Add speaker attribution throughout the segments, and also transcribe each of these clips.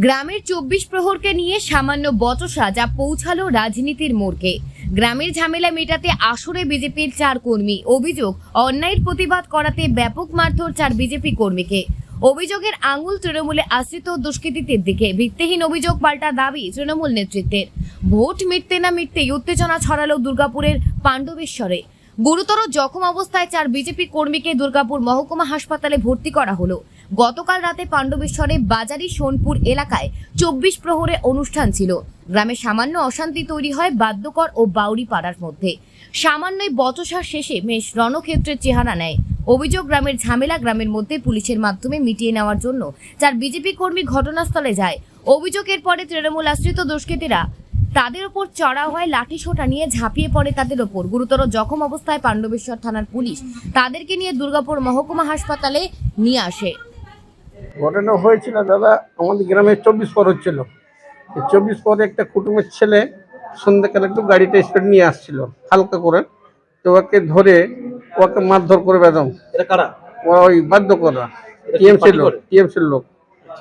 Speaker 1: গ্রামের চব্বিশ প্রহরকে নিয়ে সামান্য বচসা যা পৌঁছালো রাজনীতির মোড়কে। গ্রামের ঝামেলা মেটাতে আসরে বিজেপির চার কর্মী। অভিযোগ, অন্যায়ের প্রতিবাদ করাতে ব্যাপক মারধর চার বিজেপি কর্মীকে। অভিযোগের আঙুল তৃণমূলে আশ্রিত দুষ্কৃতীদের দিকে ভিত্তিহীন অভিযোগ পাল্টা দাবি তৃণমূল নেতৃত্বের। ভোট মিটতে না মিটতেই উত্তেজনা ছড়ালো দুর্গাপুরের পাণ্ডবেশ্বরে। গুরুতর জখম অবস্থায় চার বিজেপি কর্মীকে দুর্গাপুর মহকুমা হাসপাতালে ভর্তি করা হলো। গতকাল রাতে পাণ্ডবেশ্বরে বাজারি সোনপুর এলাকায় চব্বিশ প্রহরে অনুষ্ঠান ছিল। গ্রামে সামান্য অশান্তি তৈরি হয় বাদ্যকর ও বাউরি পাড়ার মধ্যে। সামান্যই বচসার শেষে মেষ রণক্ষেত্রের চেহারা নেয়। অভিযোগ, গ্রামের ঝামেলা গ্রামের মধ্যে পুলিশের মাধ্যমে মিটিয়ে নেওয়ার জন্য চার বিজেপি কর্মী ঘটনাস্থলে যায়। অভিযোগের পরে তৃণমূল আশ্রিত দুষ্কৃতীরা তাদের ওপর চড়া হয় লাঠি সোটা নিয়ে ঝাঁপিয়ে পড়ে তাদের ওপর। গুরুতর জখম অবস্থায় পাণ্ডবেশ্বর থানার পুলিশ তাদেরকে নিয়ে দুর্গাপুর মহকুমা হাসপাতালে নিয়ে আসে।
Speaker 2: ঘটনা হয়েছিল দাদা আমাদের গ্রামে চব্বিশ পর হচ্ছিল। চব্বিশ পরে একটা কুটুমের ছেলে সন্ধ্যাকালে একটু গাড়িটা স্পিড নিয়ে আসছিল হালকা করে। তো ওকে ধরে ওকে মারধর করে বেদম। ওরা ওই বাধ্য করা টিএমসির লোক? টিএমসির লোক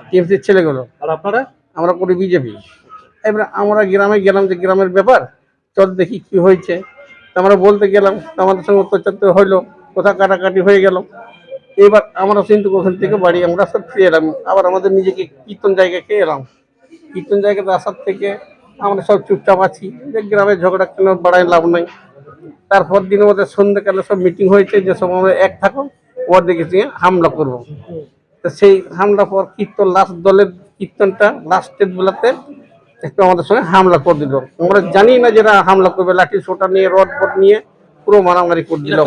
Speaker 2: টিএমসির ছেলেগুলো।
Speaker 3: আর আপনারা?
Speaker 2: আমরা করি বিজেপি। এবার আমরা গ্রামে গেলাম যে গ্রামের ব্যাপার চল দেখি কি হয়েছে। আমরা বলতে গেলাম আমাদের সঙ্গে অত্যাচার হইল কোথা কাটাকাটি হয়ে গেল। এবার আমরা কিন্তু ওখান থেকে বাড়ি, আমরা সব ফিরে এলাম। আবার আমাদের নিজেকে কীর্তন জায়গায় খেয়ে এলাম। কীর্তন জায়গাতে আসার থেকে আমরা সব চুপচাপ আছি। যে গ্রামের ঝগড়া কেন, বাড়ায় লাভ নাই। তারপর দিন আমাদের সন্ধ্যেকালে সব মিটিং হয়েছে, যে সব আমরা এক থাকো ওদেরকে নিয়ে হামলা করব। তো সেই হামলা পর কীর্তন লাস্ট দলের কীর্তনটা লাস্টের বেলাতে একটু আমাদের সঙ্গে হামলা করে দিল। আমরা জানি না যারা হামলা করবে, লাঠি, সোটা নিয়ে, রড ফট নিয়ে পুরো মারামারি করে দিল।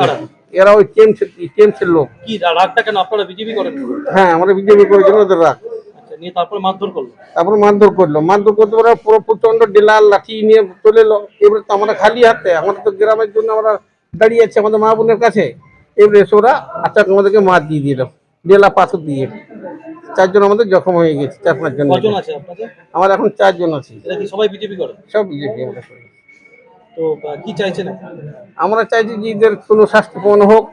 Speaker 3: এরা
Speaker 2: ওই টিএমসি টিএমসির লোক।
Speaker 3: কি রা- রাগটা কেন আপনারা বিজেপি করেন?
Speaker 2: হ্যাঁ আমরা বিজেপি করেছিল ওদের রাখ
Speaker 3: আচ্ছা নিয়ে তারপরে মারধর করল?
Speaker 2: তারপর মারধর করল। মারধর করতে পারে পুরো প্রচণ্ড ডিলার লাঠি নিয়ে চলে এলো। এবারে তো আমরা খালি হাতে আমাদের তো গ্রামের জন্য আমরা দাঁড়িয়ে আছি আমাদের মা বোনের কাছে। এবারে আচার আমাদেরকে মার দিয়ে দিল ডেলা পাথর দিয়ে। চারজন আমাদের জখম হয়ে গেছে চার পাঁচজন। আমার এখন চারজন আছি।
Speaker 3: এটা কি সবাই বিজেপি করে?
Speaker 2: সব বিজেপি আমরা।
Speaker 3: তো কি চাইছেন?
Speaker 2: আমরা চাইছি যে এদের কোনো শাস্তি হোক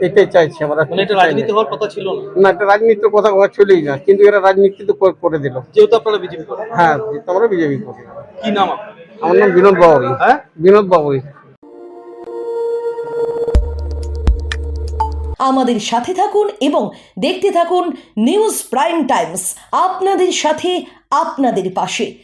Speaker 2: এটাই চাইছি আমরা।
Speaker 3: মানে এটা রাজনীতি হওয়ার কথা ছিল না?
Speaker 2: না এটা রাজনীতির কথা কথা চলেই না কিন্তু এরা রাজনীতি তো করে- করে দিল।
Speaker 3: যেহেতু আপনারা বিজেপি করেন।
Speaker 2: হ্যাঁ যেহেতু আমরা বিজেপি করি।
Speaker 3: কি নাম
Speaker 2: আমার নাম বিনোদ বাবুরি।
Speaker 3: হ্যাঁ?
Speaker 2: বিনোদ বাবুরি।
Speaker 4: আমাদের সাথে থাকুন এবং দেখতে থাকুন নিউজ প্রাইম টাইমস আপনাদের সাথে আপনাদের পাশে।